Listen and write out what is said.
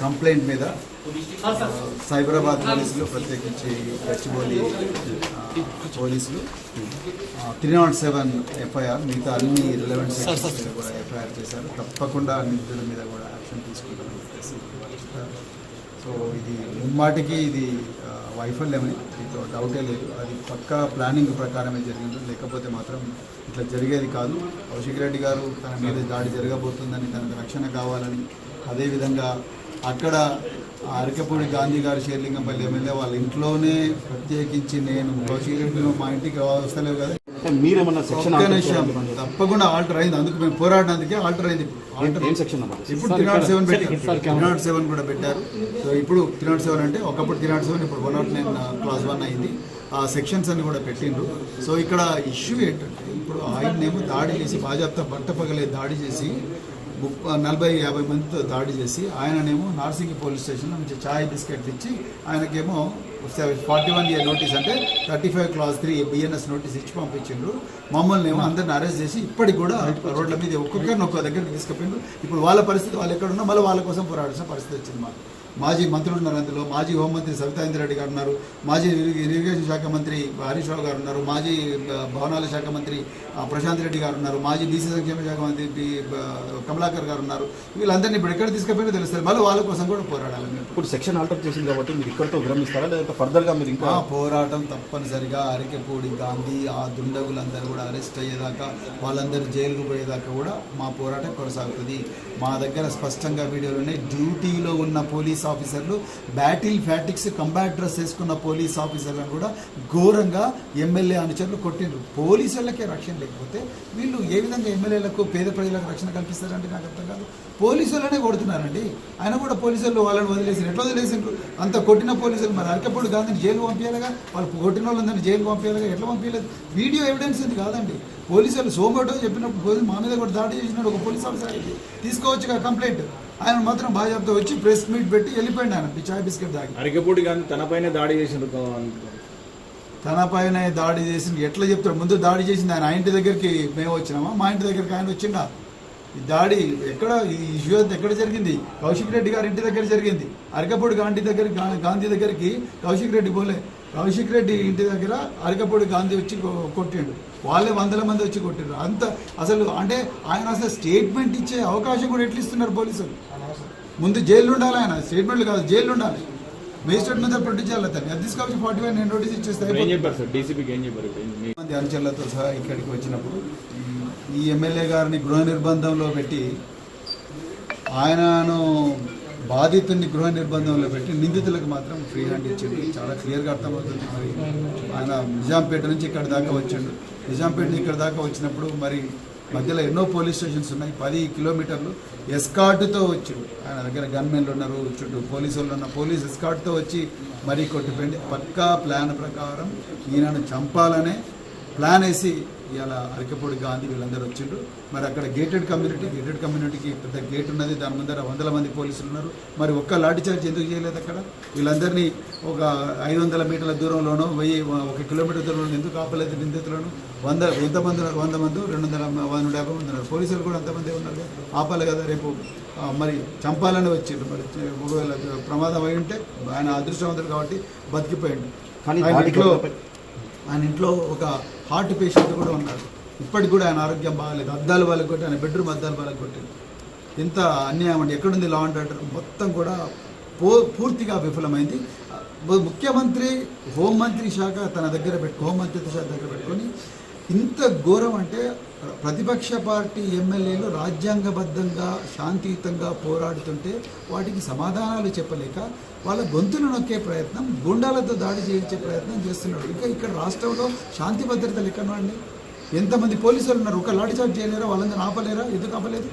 Complaint మీద సైబరాబాద్ పోలీసులు ప్రత్యేకించి గచ్చిబౌలి పోలీసులు త్రీ నాట్ సెవెన్ ఎఫ్ఐఆర్ మిగతా అన్ని రిలవెంట్ సెక్షన్స్ కూడా ఎఫ్ఐఆర్ చేశారు. తప్పకుండా నిందితుల మీద కూడా యాక్షన్ తీసుకుంటామని చెప్పేసి వాళ్ళు చెప్పారు సో ఇది ముమ్మాటికి ఇది వైఫల్యమే దీంట్లో డౌటే లేదు. అది పక్కా ప్లానింగ్ ప్రకారమే జరిగింది. లేకపోతే మాత్రం ఇట్లా జరిగేది కాదు. కౌశిక్ రెడ్డి గారు తన మీద దాడి జరగబోతుందని తనకు రక్షణ కావాలని అదేవిధంగా అక్కడ అరకపూడి గాంధీ గారు షేర్లింగంపల్లి ఎమ్మెల్యే వాళ్ళ ఇంట్లోనే ప్రత్యేకించి నేను మా ఇంటికి వస్తలేవు కదా. మీరేమన్నా సెక్షన్ నిమిషం. తప్పకుండా ఆల్టర్ అయింది. అందుకు మేము పోరాడినందుకే ఆల్టర్ అయింది. ఆల్టర్ సెక్షన్ ఇప్పుడు త్రీ నాట్ సెవెన్ పెట్టి త్రీ నాట్ సెవెన్ కూడా పెట్టారు. సో ఇప్పుడు త్రీ నాట్ సెవెన్ అంటే ఒకప్పుడు త్రీ నాట్ సెవెన్ ఇప్పుడు one nought nine clause one అయింది. ఆ సెక్షన్స్ అన్ని కూడా పెట్టిండ్రు. సో ఇక్కడ ఇష్యూ ఏంటంటే ఇప్పుడు ఆయన్నేమో దాడి చేసి బాజాప్తా బట్ట పగలే దాడి చేసి ముప్పై నలభై యాభై మందితో దాడి చేసి ఆయననేమో నార్సింగి పోలీస్ స్టేషన్లో నుంచి ఛాయ్ బిస్కెట్ ఇచ్చి ఆయనకేమో ఫార్టీ వన్ ఇయర్ నోటీస్ అంటే thirty five clause three BNS notice ఇచ్చి పంపించిండ్రు. మమ్మల్ని ఏమో అందరిని అరెస్ట్ చేసి ఇప్పటికి కూడా రోడ్ల మీద ఒక్కొక్కరిని ఒక్కొక్క దగ్గరికి తీసుకెళ్ళిండ్రు. ఇప్పుడు వాళ్ళ పరిస్థితి వాళ్ళు ఎక్కడ ఉన్నా మళ్ళీ వాళ్ళ కోసం పోరాడాల్సిన పరిస్థితి వచ్చింది మాకు. మాజీ మంత్రులు ఉన్నారు అందులో. మాజీ హోంమంత్రి సవితాంద్ర రెడ్డి గారు ఉన్నారు. మాజీ ఇరిగే- ఇరిగేషన్ శాఖ మంత్రి హరీష్ రావు గారు ఉన్నారు. మాజీ భవనాల శాఖ మంత్రి ప్రశాంత్ రెడ్డి గారు ఉన్నారు. మాజీ బీసీ సంక్షేమ శాఖ మంత్రి కమలాకర్ గారు ఉన్నారు. వీళ్ళందరినీ ఇప్పుడు ఎక్కడ తీసుకుపోయినా తెలుస్తుంది. మళ్ళీ వాళ్ళ కోసం కూడా పోరాడాలి. ఇప్పుడు సెక్షన్ ఆల్టర్ చేసింది కాబట్టి మీరు ఇక్కడితో విరమిస్తారా? లేదంటే ఫర్దర్గా మీరు ఇంకా పోరాటం తప్పనిసరిగా అరికెపూడి గాంధీ ఆ దుండగులందరూ కూడా అరెస్ట్ అయ్యేదాకా వాళ్ళందరూ జైలుకు పోయేదాకా కూడా మా పోరాటం కొనసాగుతుంది. మా దగ్గర స్పష్టంగా వీడియోలోనే డ్యూటీలో ఉన్న పోలీస్ ఆఫీసర్లు బ్యాటిల్ ఫ్యాటిక్స్ కంబాట్ డ్రెస్ వేసుకున్న పోలీస్ ఆఫీసర్లను కూడా ఘోరంగా ఎమ్మెల్యే అనుచరులు కొట్టిండ్రు. పోలీసులకే రక్షణ లేకపోతే వీళ్ళు ఏ విధంగా ఎమ్మెల్యేలకు పేద ప్రజలకు రక్షణ కల్పిస్తారంటే నాకు అర్థం కాదు. పోలీసులనే కొడుతున్నారండి. ఆయన కూడా పోలీసులు వాళ్ళని వదిలేసారు ఎట్లా వదిలేసిండ్రు? అంత కొట్టిన పోలీసులు మరి అరకప్పుడు గాంధీని జైలు పంపించాలిగా వాళ్ళు కొట్టిన వాళ్ళందరినీ జైలు పంపించాలిగా ఎట్లా పంపించలేదు వీడియో ఎవిడెన్స్ ఇది కాదండి. పోలీసులు సోమోటో చెప్పినప్పుడు మా మీద కూడా దాడి చేసినాడు ఒక పోలీస్ ఆఫీసర్. అయితే తీసుకోవచ్చుగా కంప్లైంట్. ఆయన మాత్రం బాధ్యతతో వచ్చి ప్రెస్ మీట్ పెట్టి వెళ్ళిపోయింది ఆయన. చాయ్ బిస్కెట్ దాగి. అరికపూడి గాంధీ తనపైనే దాడి చేసిండు తన పైన దాడి చేసింది ఎట్లా చెప్తాడు? ముందు దాడి చేసింది ఆయన. ఆ ఇంటి దగ్గరికి మేము వచ్చినామా? మా ఇంటి దగ్గరికి ఆయన వచ్చిండా? ఈ దాడి ఎక్కడ? ఈ ఇష్యూ అంతా ఎక్కడ జరిగింది? కౌశిక్ రెడ్డి గారి ఇంటి దగ్గర జరిగింది. అరకపూడి గాంధీ దగ్గర గాంధీ దగ్గరికి కౌశిక్ రెడ్డి పోలే. కౌశిక్ రెడ్డి ఇంటి దగ్గర అరకపూడి గాంధీ వచ్చి కొట్టిండు. వాళ్ళే వందల మంది వచ్చి కొట్టిండ్రు. అంత అసలు అంటే ఆయన అసలు స్టేట్మెంట్ ఇచ్చే అవకాశం కూడా ఎట్లా ఇస్తున్నారు పోలీసులు? ముందు జైలు ఉండాలి ఆయన. స్టేట్మెంట్లు కాదు జైలు ఉండాలి. మేజిస్ట్రేట్ మీద ప్రొడ్యూస్ చేయాలి అతన్ని అది తీసుకొచ్చి ఫార్టీ ఫైవ్ నేను నోటీస్ ఇచ్చేస్తే ఏం అయిపోతుంది. చెప్పారు సార్? డీసీపీకి ఏం చెప్పారు ఇప్పుడు? మీ- మంది అనుచరులతో సహా ఇక్కడికి వచ్చినప్పుడు ఈ ఎమ్మెల్యే గారిని గృహ నిర్బంధంలో పెట్టి ఆయనను బాధితుడిని గృహ నిర్బంధంలో పెట్టి నిందితులకు మాత్రం ఫ్రీ హ్యాండ్ ఇచ్చిండు. చాలా క్లియర్గా అర్థమవుతుంది మరి. ఆయన నిజాంపేట నుంచి ఇక్కడ దాకా వచ్చిండు. నిజాంపేట నుంచి ఇక్కడ దాకా వచ్చినప్పుడు మరి మధ్యలో ఎన్నో పోలీస్ స్టేషన్స్ ఉన్నాయి. పది కిలోమీటర్లు ఎస్కార్ట్తో వచ్చిండు ఆయన దగ్గర గన్మెన్లు ఉన్నారు చుట్టూ పోలీసులు ఉన్న పోలీస్ ఎస్కార్ట్తో వచ్చి మరీ కొట్టిపోయింది. పక్కా ప్లాన్ ప్రకారం ఈయనను చంపాలనే ప్లాన్ వేసి ఇవాళ అరకపూడి గాంధీ వీళ్ళందరూ వచ్చిండ్రు. మరి అక్కడ గేటెడ్ కమ్యూనిటీ గేటెడ్ కమ్యూనిటీకి పెద్ద గేట్ ఉన్నది. దాని ముందర వందల మంది పోలీసులు ఉన్నారు. మరి ఒక్క లాఠీ చార్జ్ ఎందుకు చేయలేదు అక్కడ? వీళ్ళందరినీ ఒక ఐదు వందల మీటర్ల దూరంలోనో వెయ్యి ఒక కిలోమీటర్ దూరంలో ఎందుకు ఆపలేదు నిందితులను? వంద ఎంతమంది ఉన్నారు? వంద మంది రెండు వందల నూట యాభై మంది ఉన్నారు. పోలీసులు కూడా అంతమంది ఉన్నారు. ఆపాలి కదా రేపు. మరి చంపాలని వచ్చిండ్రు. మరి ఒకవేళ ప్రమాదం అయి ఉంటే ఆయన అదృష్టవంతుడు కాబట్టి బతికిపోయిండు. కానీ ఆయన ఇంట్లో ఒక హార్ట్ పేషెంట్ కూడా ఉన్నాడు ఇప్పటికి కూడా ఆయన ఆరోగ్యం బాగాలేదు. అద్దాలు వాళ్ళకి కొట్టి ఆయన బెడ్రూమ్ అద్దాలు వాళ్ళకి కొట్టింది ఎంత అన్యాయం అండి ఎక్కడుంది లా అండ్ ఆర్డర్ మొత్తం కూడా పూ పూర్తిగా విఫలమైంది. ముఖ్యమంత్రి హోంమంత్రి శాఖ తన దగ్గర పెట్టు హోంమంత్రిత్వ శాఖ దగ్గర పెట్టుకొని ఇంత ఘోరం అంటే ప్రతిపక్ష పార్టీ ఎమ్మెల్యేలు రాజ్యాంగబద్ధంగా శాంతియుతంగా పోరాడుతుంటే వాటికి సమాధానాలు చెప్పలేక వాళ్ళ గొంతులు నొక్కే ప్రయత్నం గుండాలతో దాడి చేయించే ప్రయత్నం చేస్తున్నాడు ఇంకా ఇక్కడ రాష్ట్రంలో శాంతి భద్రతలు ఎక్కడ అండి. ఎంతమంది పోలీసులు ఉన్నారు? ఒక లాఠీ చార్జ్ చేయలేరా? వాళ్ళందరూ ఆపలేరా? ఎందుకు ఆపలేదు?